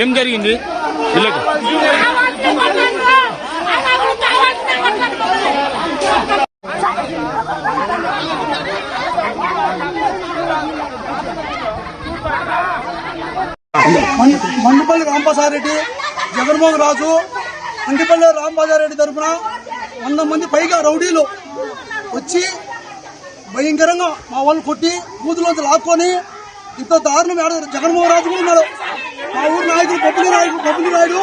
ఏం జరిగింది మండిపల్లి రాంప్రసాదరెడ్డి జగన్మోహన్ రాజు మండిపల్లి రాంప్రసాదరెడ్డి తరఫున వంద మంది పైగా రౌడీలు వచ్చి భయంకరంగా మా వాళ్ళు కొట్టి కూతులోంచి లాక్కొని ఇంత దారుణం ఏడ జగన్మోహన్ రాజు కూడా ఉన్నాడు. మా ఊరు నాయకుడు పప్పులి నాయకుడు పప్పులి నాయుడు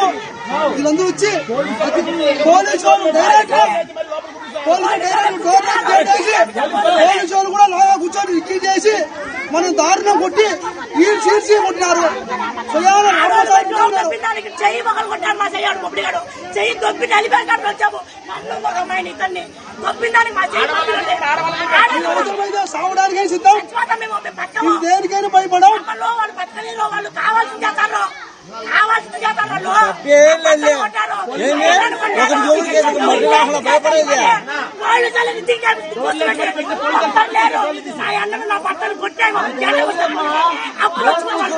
వీళ్ళందరూ వచ్చి పోలీసు వాళ్ళు direct police direct door police వాళ్ళు కూడా లాగా కూర్చొని ఇక్కి చేసి మనం దారుణం కొట్టి రామరాజు ఉన్నారు. దొబ్బిందానికి చెయ్యి మొగలు కొట్టాడు మా చెయ్యాడు ముబ్బడిగాడు చెయ్యి దొబ్బి నలిపేసాడు వచ్చాము. నన్ను అమ్మాయిని ఇతన్ని దొబ్బిందానికి మా చెయ్యి సిద్ధం? ఇది దేనికైనా భయపడం వాళ్ళు పక్కనీలో వాళ్ళు కావాల్సింది చేస్తారు కావాల్సింది వాళ్ళు కొట్టారు. భయపడేది? వాళ్ళు చల్లని దిగారు ఒక్కరు లేరు నా అన్నను నా భర్తను కొట్టాను అప్పుడు వచ్చి వాళ్ళు